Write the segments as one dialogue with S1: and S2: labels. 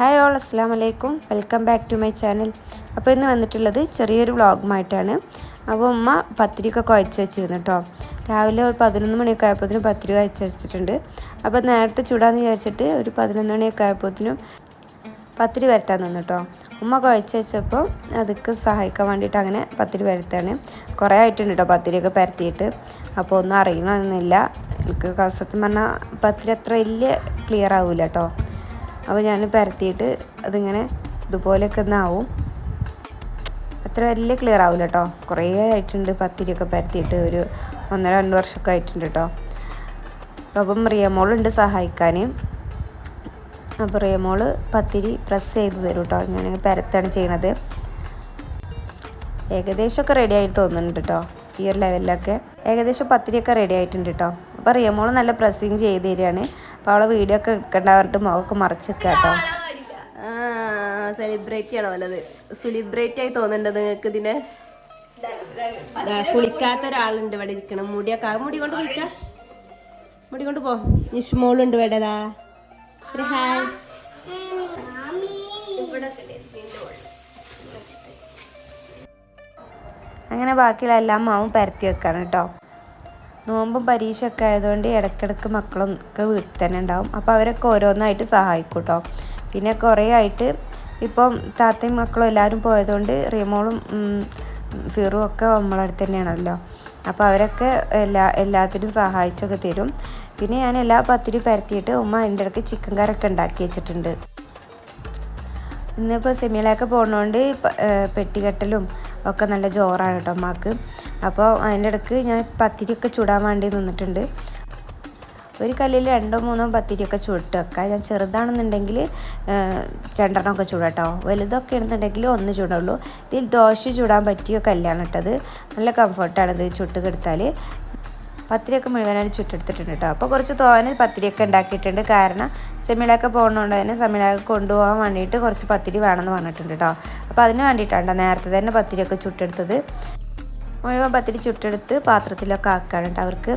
S1: Hi all അസ്സാം വലൈക്കും welcome back to my channel. അപ്പോൾ ഇന്ന് വന്നിട്ടുള്ളത് ചെറിയൊരു വ്ളോഗുമായിട്ടാണ്. അപ്പോൾ ഉമ്മ പത്തിരിയൊക്കെ കുഴച്ച് വെച്ചിരുന്നു കേട്ടോ. രാവിലെ ഒരു പതിനൊന്ന് മണിയൊക്കെ ആയപ്പോഴത്തേനും പത്തിരി കുഴച്ച് വെച്ചിട്ടുണ്ട്. അപ്പോൾ നേരത്തെ ചൂടാന്ന് വിചാരിച്ചിട്ട് ഒരു പതിനൊന്ന് മണിയൊക്കെ ആയപ്പോഴത്തേനും പത്തിരി വരുത്താൻ നിന്നു കേട്ടോ. ഉമ്മ കുഴച്ച് വെച്ചപ്പോൾ അതൊക്കെ സഹായിക്കാൻ വേണ്ടിയിട്ട് അങ്ങനെ പത്തിരി വരുത്താണ്. കുറേ ആയിട്ടുണ്ട് കേട്ടോ പത്തിരിയൊക്കെ പരത്തിയിട്ട്. അപ്പോൾ ഒന്നും അറിയണമെന്നില്ല എനിക്ക് കസത്തിൽ പറഞ്ഞാൽ പത്തിരി അത്ര വലിയ ക്ലിയർ ആവില്ല കേട്ടോ. അപ്പോൾ ഞാൻ പരത്തിയിട്ട് അതിങ്ങനെ ഇതുപോലെയൊക്കെ ഒന്നാവും അത്ര വലിയ ക്ലിയർ ആവില്ല കേട്ടോ കുറേ ആയിട്ടുണ്ട് പത്തിരിയൊക്കെ പരത്തിയിട്ട്. ഒരു ഒന്നര രണ്ട് വർഷമൊക്കെ ആയിട്ടുണ്ട് കേട്ടോ അപ്പം റിയമോളുണ്ട് സഹായിക്കാൻ. അപ്പോൾ റിയമോൾ പത്തിരി പ്രസ് ചെയ്ത് തരും കേട്ടോ ഞാൻ പരത്താണ് ചെയ്യണത്. ഏകദേശമൊക്കെ റെഡി ആയിട്ട് തോന്നുന്നുണ്ട് കേട്ടോ ഈ ഒരു ലെവലിലൊക്കെ ഏകദേശം പത്തിരിയൊക്കെ റെഡി ആയിട്ടുണ്ട് കേട്ടോ അപ്പോൾ റിയമോൾ നല്ല പ്രസ്സിങ് ചെയ്ത് തരികയാണ്. അപ്പോൾ അവളെ വീഡിയോ ഒക്കെ എടുക്കേണ്ട പറഞ്ഞിട്ട് മുഖമൊക്കെ മറച്ച് വെക്കുക കേട്ടോ
S2: സെലിബ്രേറ്റ് ചെയ്യണം വല്ലത്. സെലിബ്രേറ്റ് ആയി തോന്നുന്നുണ്ട് നിങ്ങൾക്ക് ഇതിനെ?
S1: കുളിക്കാത്ത ഒരാളുണ്ട് ഇവിടെ ഇരിക്കണം. മുടിയൊക്കെ മുടി കൊണ്ട് കുളിക്ക. മുടി കൊണ്ട് പോ. നിഷ്മോളുണ്ട് ഇവിടെതാ ഒരു ഹായ്. അങ്ങനെ ബാക്കിയുള്ള എല്ലാം മാവും പരത്തി വെക്കാണ് കേട്ടോ നോമ്പും പരീക്ഷയൊക്കെ ആയതുകൊണ്ട് ഇടയ്ക്കിടയ്ക്ക് മക്കളൊക്കെ വീട്ടിൽ തന്നെ ഉണ്ടാവും. അപ്പോൾ അവരൊക്കെ ഓരോന്നായിട്ട് സഹായിക്കും കേട്ടോ പിന്നെ കുറേ ആയിട്ട് ഇപ്പം താത്തയും മക്കളും എല്ലാവരും പോയതുകൊണ്ട് റിമോളും ഫിറും ഒക്കെ നമ്മളടുത്ത് തന്നെയാണല്ലോ. അപ്പോൾ അവരൊക്കെ എല്ലാ എല്ലാത്തിനും സഹായിച്ചൊക്കെ തരും. പിന്നെ ഞാൻ എല്ലാ പത്തിരി പരത്തിയിട്ട് ഉമ്മ എന്റെ ഇടയ്ക്ക് ചിക്കൻ കറിയൊക്കെ ഉണ്ടാക്കി വെച്ചിട്ടുണ്ട്. ഇന്നിപ്പോൾ സെമിയിലൊക്കെ പോകുന്നതുകൊണ്ട് പെട്ടികെട്ടലും ഒക്കെ നല്ല ജോറാണ് കേട്ടോ അമ്മയ്ക്ക് അപ്പോൾ അതിന്റെ ഇടയ്ക്ക് ഞാൻ പത്തിരിയൊക്കെ ചൂടാൻ വേണ്ടി നിന്നിട്ടുണ്ട്. ഒരു കല്ലിൽ രണ്ടോ മൂന്നോ പത്തിരിയൊക്കെ ചുട്ട് വെക്കാം. ഞാൻ ചെറുതാണെന്നുണ്ടെങ്കിൽ രണ്ടെണ്ണമൊക്കെ ചൂടാട്ടോ വലുതൊക്കെ ആണെന്നുണ്ടെങ്കിൽ ഒന്ന് ചൂടുള്ളൂ. ഇതിൽ ദോശ ചൂടാൻ പറ്റിയ കല്ലാണ് ഇട്ടത് നല്ല കംഫർട്ടാണ് ഇത് ചുട്ട് കെടുത്താൽ പത്തിരിയൊക്കെ മുഴുവനായി ചുട്ടെടുത്തിട്ടുണ്ട് കേട്ടോ അപ്പോൾ കുറച്ച് തോനെ പത്തിരിയൊക്കെ ഉണ്ടാക്കിയിട്ടുണ്ട്. കാരണം സെമിലൊക്കെ പോകുന്നതുകൊണ്ട് തന്നെ സെമിലൊക്കെ കൊണ്ടുപോകാൻ വേണ്ടിയിട്ട് കുറച്ച് പത്തിരി വേണമെന്ന് പറഞ്ഞിട്ടുണ്ട് കേട്ടോ അപ്പോൾ അതിന് വേണ്ടിയിട്ടാണ് നേരത്തെ തന്നെ പത്തിരിയൊക്കെ ചുട്ടെടുത്തത്. മുഴുവൻ പത്തിരി ചുട്ടെടുത്ത് പാത്രത്തിലൊക്കെ ആക്കുകയാണ് കേട്ടോ അവർക്ക്.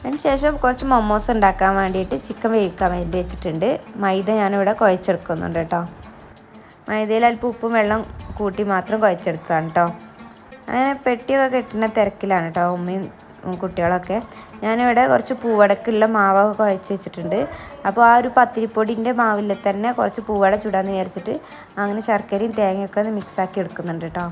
S1: അതിന് ശേഷം കുറച്ച് മൊമോസ് ഉണ്ടാക്കാൻ വേണ്ടിയിട്ട് ചിക്കൻ വേവിക്കാൻ വേണ്ടി വെച്ചിട്ടുണ്ട്. മൈദ ഞാനിവിടെ കുഴച്ചെടുക്കുന്നുണ്ട് കേട്ടോ മൈദയിൽ അല്പം ഉപ്പും വെള്ളം കൂട്ടി മാത്രം കുഴച്ചെടുത്തതാണ് കേട്ടോ അങ്ങനെ പെട്ടിയൊക്കെ കെട്ടുന്ന തിരക്കിലാണ് കേട്ടോ ഉമ്മയും കുട്ടികളൊക്കെ. ഞാനിവിടെ കുറച്ച് പൂവടക്കുള്ള മാവൊക്കെ കുഴച്ച് വെച്ചിട്ടുണ്ട്. അപ്പോൾ ആ ഒരു പത്തിരിപ്പൊടിന്റെ മാവിൽ തന്നെ കുറച്ച് പൂവട ചൂടാന്ന് വിചാരിച്ചിട്ട് അങ്ങനെ ശർക്കരയും തേങ്ങയൊക്കെ ഒന്ന് മിക്സാക്കി എടുക്കുന്നുണ്ട് കേട്ടോ.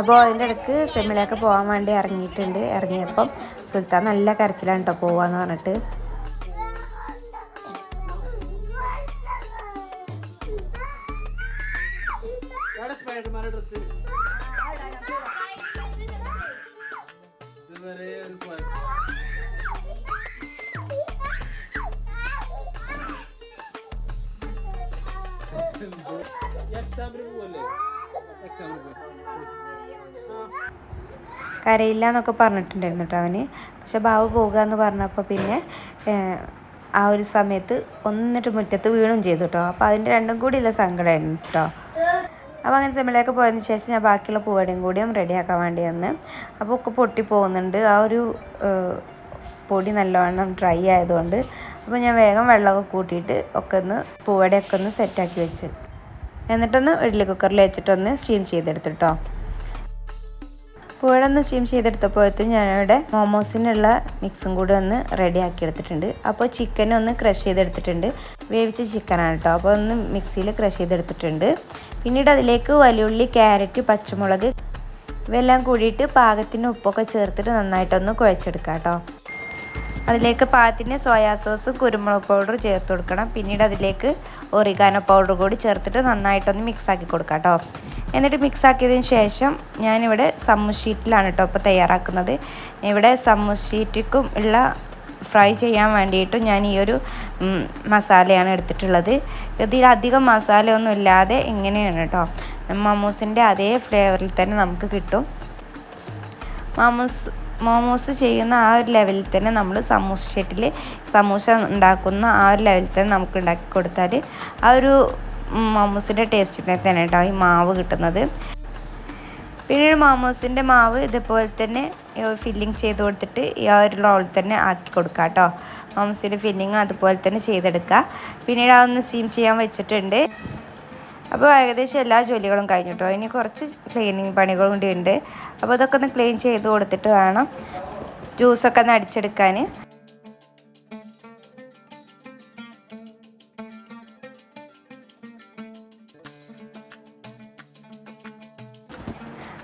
S1: അപ്പോൾ അതിന്റെ ഇടയ്ക്ക് സെമിലൊക്കെ പോകാൻ വേണ്ടി ഇറങ്ങിയിട്ടുണ്ട്. ഇറങ്ങിയപ്പം സുൽത്താൻ നല്ല കരച്ചിലാണ് കേട്ടോ പോവാന്ന് പറഞ്ഞിട്ട്. കരയില്ല എന്നൊക്കെ പറഞ്ഞിട്ടുണ്ടായിരുന്നു കേട്ടോ അവന്. പക്ഷെ ബാബു പോകുക എന്ന് പറഞ്ഞപ്പോൾ പിന്നെ ആ ഒരു സമയത്ത് ഒന്നിട്ട് മുറ്റത്ത് വീണും ചെയ്തു കേട്ടോ അപ്പോൾ അതിന്റെ രണ്ടും കൂടിയുള്ള സങ്കടമായിരുന്നു കേട്ടോ അപ്പോൾ അങ്ങനെ സെമിലേക്ക് പോയതിന് ശേഷം ഞാൻ ബാക്കിയുള്ള പൂവടയും കൂടിയും റെഡിയാക്കാൻ വേണ്ടി വന്ന് അപ്പോൾ ഒക്കെ പൊട്ടി പോകുന്നുണ്ട്. ആ ഒരു പൊടി നല്ലവണ്ണം ഡ്രൈ ആയതുകൊണ്ട് അപ്പോൾ ഞാൻ വേഗം വെള്ളമൊക്കെ കൂട്ടിയിട്ട് ഒക്കെ ഒന്ന് പൂവടയൊക്കെ ഒന്ന് സെറ്റാക്കി വെച്ച്. എന്നിട്ടൊന്ന് ഇഡ്ഡലി കുക്കറിൽ വെച്ചിട്ടൊന്ന് സ്റ്റീം ചെയ്തെടുത്തിട്ടോ പൂഴൊന്ന് സ്റ്റീം ചെയ്തെടുത്തപ്പോഴത്തും ഞാനിവിടെ മോമോസിനുള്ള മിക്സും കൂടി ഒന്ന് റെഡി ആക്കി എടുത്തിട്ടുണ്ട്. അപ്പോൾ ചിക്കൻ ഒന്ന് ക്രഷ് ചെയ്തെടുത്തിട്ടുണ്ട്. വേവിച്ച ചിക്കനാണ് കേട്ടോ അപ്പോൾ ഒന്ന് മിക്സിയിൽ ക്രഷ് ചെയ്തെടുത്തിട്ടുണ്ട്. പിന്നീട് അതിലേക്ക് വലിയുള്ളി ക്യാരറ്റ് പച്ചമുളക് ഇവയെല്ലാം കൂടിയിട്ട് പാകത്തിന് ഉപ്പൊക്കെ ചേർത്തിട്ട് നന്നായിട്ടൊന്ന് കുഴച്ചെടുക്കാം കേട്ടോ അതിലേക്ക് പാകത്തിന് സോയാ സോസും കുരുമുളക് പൗഡർ ചേർത്ത് കൊടുക്കണം. പിന്നീട് അതിലേക്ക് ഒറിഗാനോ പൗഡർ കൂടി ചേർത്തിട്ട് നന്നായിട്ടൊന്ന് മിക്സ് ആക്കി കൊടുക്കാം കേട്ടോ എന്നിട്ട് മിക്സ് ആക്കിയതിന് ശേഷം ഞാനിവിടെ സമ്മു ഷീറ്റിലാണ് കേട്ടോ ഇപ്പോൾ തയ്യാറാക്കുന്നത്. ഇവിടെ സമ്മു ഷീറ്റിക്കും ഉള്ള ഫ്രൈ ചെയ്യാൻ വേണ്ടിയിട്ടും ഞാൻ ഈ ഒരു മസാലയാണ് എടുത്തിട്ടുള്ളത്. ഇതിൽ അധികം മസാലയൊന്നും ഇല്ലാതെ ഇങ്ങനെയാണ് കേട്ടോ മമ്മൂസിന്റെ അതേ ഫ്ലേവറിൽ തന്നെ നമുക്ക് കിട്ടും. മാമൂസ് മോമോസ് ചെയ്യുന്ന ആ ഒരു ലെവലിൽ തന്നെ നമ്മൾ സമൂസ ഷെറ്റിൽ സമൂസ ഉണ്ടാക്കുന്ന ആ ഒരു ലെവലിൽ തന്നെ നമുക്ക് ഉണ്ടാക്കി കൊടുത്താൽ ആ ഒരു മോമോസിന്റെ ടേസ്റ്റിനെ തന്നെ കേട്ടോ ഈ മാവ് കിട്ടുന്നത്. പിന്നീട് മോമോസിന്റെ മാവ് ഇതുപോലെ തന്നെ ഫില്ലിങ് ചെയ്ത് കൊടുത്തിട്ട് ഈ ഒരു റോളിൽ തന്നെ ആക്കി കൊടുക്കുക കേട്ടോ മോമോസിന്റെ ഫില്ലിങ് അതുപോലെ തന്നെ ചെയ്തെടുക്കുക പിന്നീട് അതൊന്ന് സീം ചെയ്യാൻ വെച്ചിട്ടുണ്ട്. അപ്പോൾ ഏകദേശം എല്ലാ ജോലികളും കഴിഞ്ഞു കേട്ടോ ഇനി കുറച്ച് ക്ലീനിങ് പണികളും കൂടി ഉണ്ട്. അപ്പോൾ അതൊക്കെ ഒന്ന് ക്ലീൻ ചെയ്ത് കൊടുത്തിട്ട് വേണം ജ്യൂസൊക്കെ ഒന്ന് അടിച്ചെടുക്കാൻ.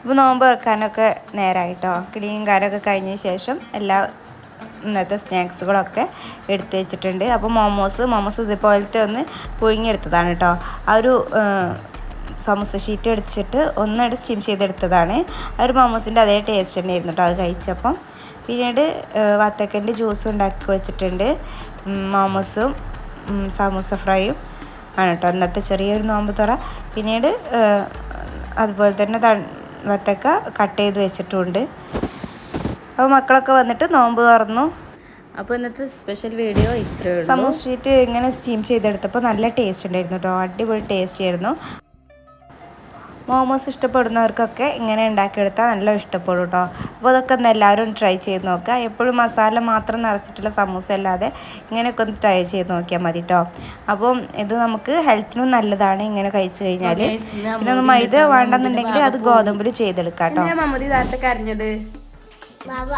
S1: അപ്പോൾ നോമ്പ് വെക്കാനൊക്കെ നേരമായിട്ടോ ക്ലീൻ കാരൊക്കെ കഴിഞ്ഞ ശേഷം എല്ലാ ഇന്നത്തെ സ്നാക്സുകളൊക്കെ എടുത്തു വെച്ചിട്ടുണ്ട്. അപ്പോൾ മോമോസ് മോമോസ് ഇതുപോലത്തെ ഒന്ന് പുഴുങ്ങിയെടുത്തതാണ് കേട്ടോ. ആ ഒരു സമോസ ഷീറ്റ് അടിച്ചിട്ട് ഒന്നടി സ്റ്റീം ചെയ്തെടുത്തതാണ്. ആ ഒരു മോമോസിന്റെ അതേ ടേസ്റ്റ് തന്നെയായിരുന്നു കേട്ടോ അത് കഴിച്ചപ്പം. പിന്നീട് വത്തക്കന്റെ ജ്യൂസ് ഉണ്ടാക്കി വെച്ചിട്ടുണ്ട്. മോമോസും സമൂസ ഫ്രൈയും ആണ് കേട്ടോ. ഇന്നത്തെ ചെറിയൊരു നോമ്പ് തുറ. പിന്നീട് അതുപോലെ തന്നെ വത്തക്ക കട്ട് ചെയ്ത് വെച്ചിട്ടുണ്ട്. അപ്പോൾ മക്കളൊക്കെ വന്നിട്ട് നോമ്പ് തുറന്നു.
S2: അപ്പോൾ ഇന്നത്തെ സ്പെഷ്യൽ വീഡിയോ ഇത്രയേ ഉള്ളൂ.
S1: സമൂസ ഷീറ്റ് ഇങ്ങനെ സ്റ്റീം ചെയ്തെടുത്തപ്പോൾ നല്ല ടേസ്റ്റ് ഉണ്ടായിരുന്നു കേട്ടോ അടിപൊളി ടേസ്റ്റ് ആയിരുന്നു. മോമോസ് ഇഷ്ടപ്പെടുന്നവർക്കൊക്കെ ഇങ്ങനെ ഉണ്ടാക്കിയെടുത്താൽ നല്ല ഇഷ്ടപ്പെടും കേട്ടോ അപ്പോൾ അതൊക്കെ ഒന്ന് എല്ലാവരും ട്രൈ ചെയ്ത് നോക്കുക എപ്പോഴും മസാല മാത്രം നിറച്ചിട്ടുള്ള സമൂസ അല്ലാതെ ഇങ്ങനെയൊക്കെ ഒന്ന് ട്രൈ ചെയ്ത് നോക്കിയാൽ മതി കേട്ടോ അപ്പം ഇത് നമുക്ക് ഹെൽത്തിനും നല്ലതാണ് ഇങ്ങനെ കഴിച്ചു കഴിഞ്ഞാൽ പിന്നെ ഒന്ന് മൈദ വേണ്ടെന്നുണ്ടെങ്കിൽ അത് ഗോതമ്പിൽ ചെയ്തെടുക്കാം കേട്ടോ
S2: കരഞ്ഞത്. ബാബ.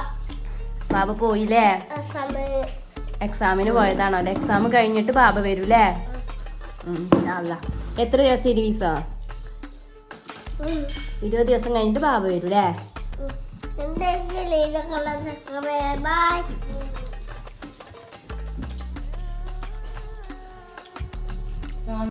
S2: പോയില്ലേ? എക്സാമിന് പോയതാണോ? അല്ലെ എക്സാം കഴിഞ്ഞിട്ട് ബാബ വരൂലേ അല്ല എത്ര ദിവസം ഇരുവീസോ ഇരുപത് ദിവസം കഴിഞ്ഞിട്ട് ബാബ വരൂലേ
S3: ബൈ